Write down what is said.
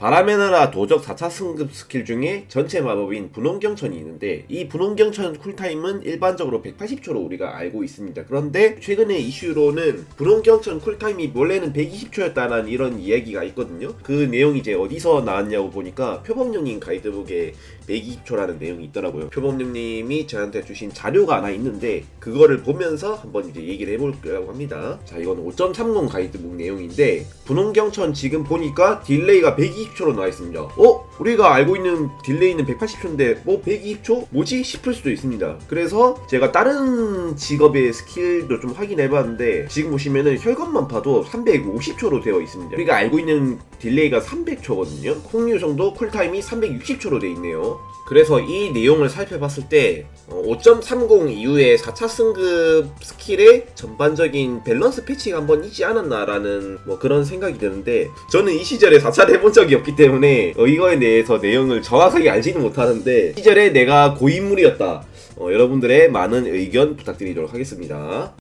바람의 나라 도적 4차 승급 스킬 중에 전체 마법인 분홍경천이 있는데 이 분홍경천 쿨타임은 일반적으로 180초로 우리가 알고 있습니다. 그런데 최근에 이슈로는 분홍경천 쿨타임이 원래는 120초였다는 이런 이야기가 있거든요. 그 내용이 이제 어디서 나왔냐고 보니까 표범령님 가이드북에 120초라는 내용이 있더라고요. 표범령님이 저한테 주신 자료가 하나 있는데 그거를 보면서 한번 이제 얘기를 해보려고 합니다. 자, 이건 5.30 가이드북 내용인데 분홍경천 지금 보니까 딜레이가 120 초로 나와 있습니다. 어? 우리가 알고 있는 딜레이는 180초인데 뭐 120초? 뭐지? 싶을 수도 있습니다. 그래서 제가 다른 직업의 스킬도 좀 확인해봤는데 지금 보시면은 혈관만 봐도 350초로 되어 있습니다. 우리가 알고 있는 딜레이가 300초거든요. 콩류정도 쿨타임이 360초로 되어 있네요. 그래서 이 내용을 살펴봤을 때 어, 5.30 이후에 4차 승급 스킬의 전반적인 밸런스 패치가 한번 있지 않았나라는 뭐 그런 생각이 드는데 저는 이 시절에 4차를 해본 적이 없기 때문에 어, 이거에 대해서 내용을 정확하게 알지는 못하는데 시절에 내가 고인물이었다 어, 여러분들의 많은 의견 부탁드리도록 하겠습니다.